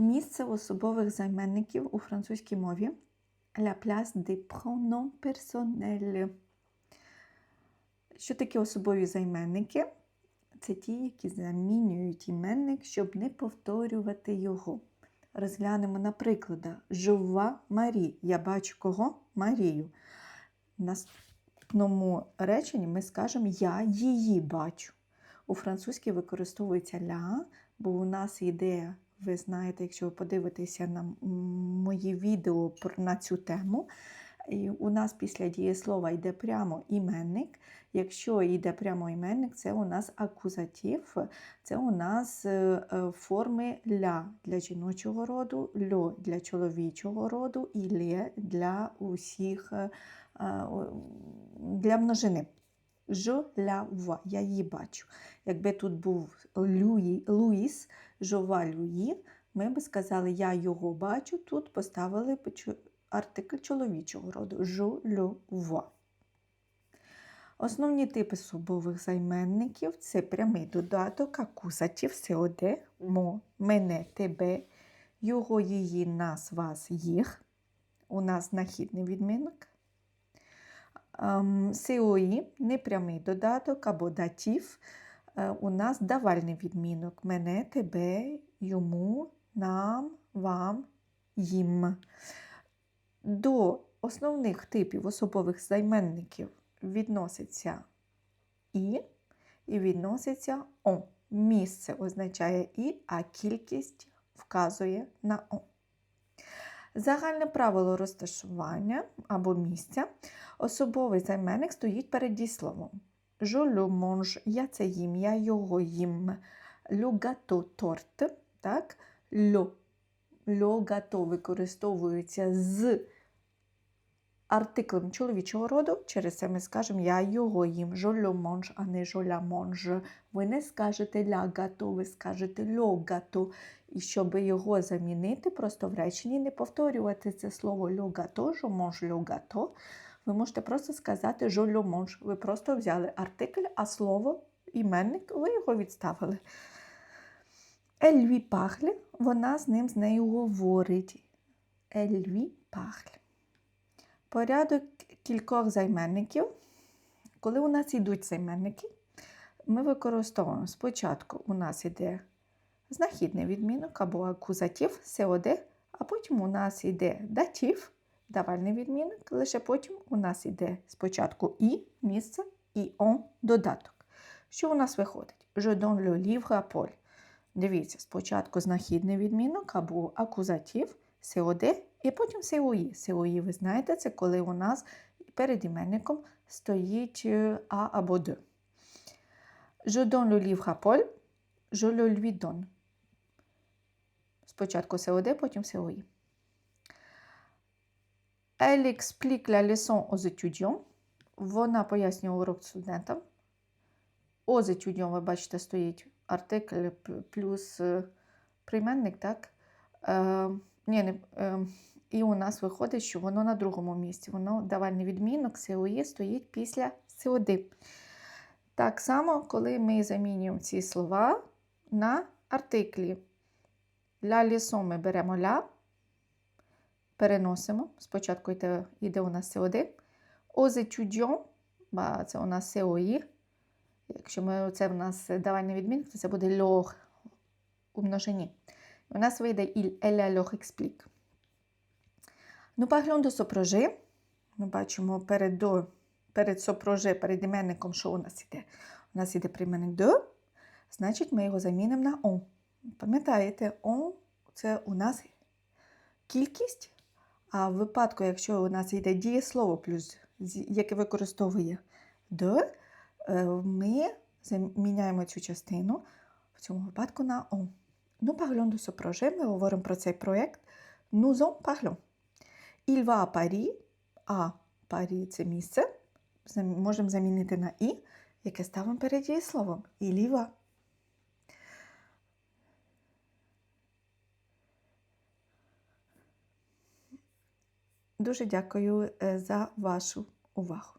Місце особових займенників у французькій мові La place des pronoms personnels. Що таке особові займенники? Це ті, які замінюють іменник, щоб не повторювати його. Розглянемо на прикладах. Жова Марі. Я бачу кого? Марію. В наступному реченні ми скажемо Я її бачу. У французькій використовується ля, бо у нас ідея, ви знаєте, якщо ви подивитеся на мої відео на цю тему, і у нас після дієслова йде прямо іменник. Якщо йде прямо іменник, це у нас акузатив, це у нас е, е, форми ля для жіночого роду, льо для чоловічого роду і лє для усіх е, для множини. Je я її бачу. Якби тут був Луї, Луїс, Жова Луї, ми би сказали, я його бачу, тут поставили артикль чоловічого роду. Je. Основні типи особових займенників це прямий додаток, акузатив, СОД, мо, мене, тебе, його, її, нас, вас, їх. У нас знахідний відмінок. Ем, СОІ непрямий додаток або датів. Е, У нас давальний відмінок. Мене, тебе, йому, нам, вам, їм. До основних типів особових займенників відноситься і і відноситься о. Місце означає і, а кількість вказує на о. Загальне правило розташування або місця. Особовий займенник стоїть перед дієсловом. Je le mange, я це їм, я його їм. Le торт. Так? Le. Le gâteau використовується з артиклем чоловічого роду. Через це ми скажемо я його їм. Le а не mange. Ви не скажете la gâteau, ви скажете le gâteau. І щоб його замінити, просто в реченні не повторювати це слово gâteau, je mange le gâteau. Ви можете просто сказати le. Ви просто взяли артикль, а слово, іменник, ви його відставили. Lui parle, вона з ним з нею говорить. Lui parle. Порядок кількох займенників. Коли у нас йдуть займенники, ми використовуємо спочатку у нас йде знахідний відмінок або акузатив, СОД, а потім у нас йде датив, давальний відмінок, лише потім у нас йде спочатку і місце, і он додаток. Що у нас виходить? Je donne le livre. Дивіться, спочатку знахідний відмінок або акузатив, СОД, і потім СОІ. СОІ, ви знаєте, це коли у нас перед іменником стоїть е, А або Д. Je donne le livre à. Спочатку СОД, потім СОІ. Elle explique la leçon aux. Вона пояснює урок студентам. Aux ви бачите, стоїть артикль плюс е, прийменник, так? Ні, не, е, і у нас виходить, що воно на другому місці. Воно давальний відмінок СОЄ стоїть після СОД. Так само, коли ми замінюємо ці слова на артиклі. Ля лісо ми беремо ля, переносимо. Спочатку йде, йде у нас СОД. Aux étudiants, це у нас СОІ. Якщо ми, це в нас давальний відмінок, то це буде льох у множині. У нас вийде il, elle leur explique. Ну, de сопрожи. Ми бачимо перед, до, перед сопрожи, перед іменником, що у нас іде? У нас іде прийменник de, значить ми його замінимо на on. Пам'ятаєте, on – це у нас кількість, а в випадку, якщо у нас йде дієслово плюс, яке використовує de, е, ми заміняємо цю частину в цьому випадку на on. Ну, parlons de ce projet, ми говоримо про цей проєкт. Nous en parlons. Il va à Paris, а Парі це місце. Можемо замінити на і, яке ставимо перед дієсловом. Il y va. Дуже дякую е, за вашу увагу.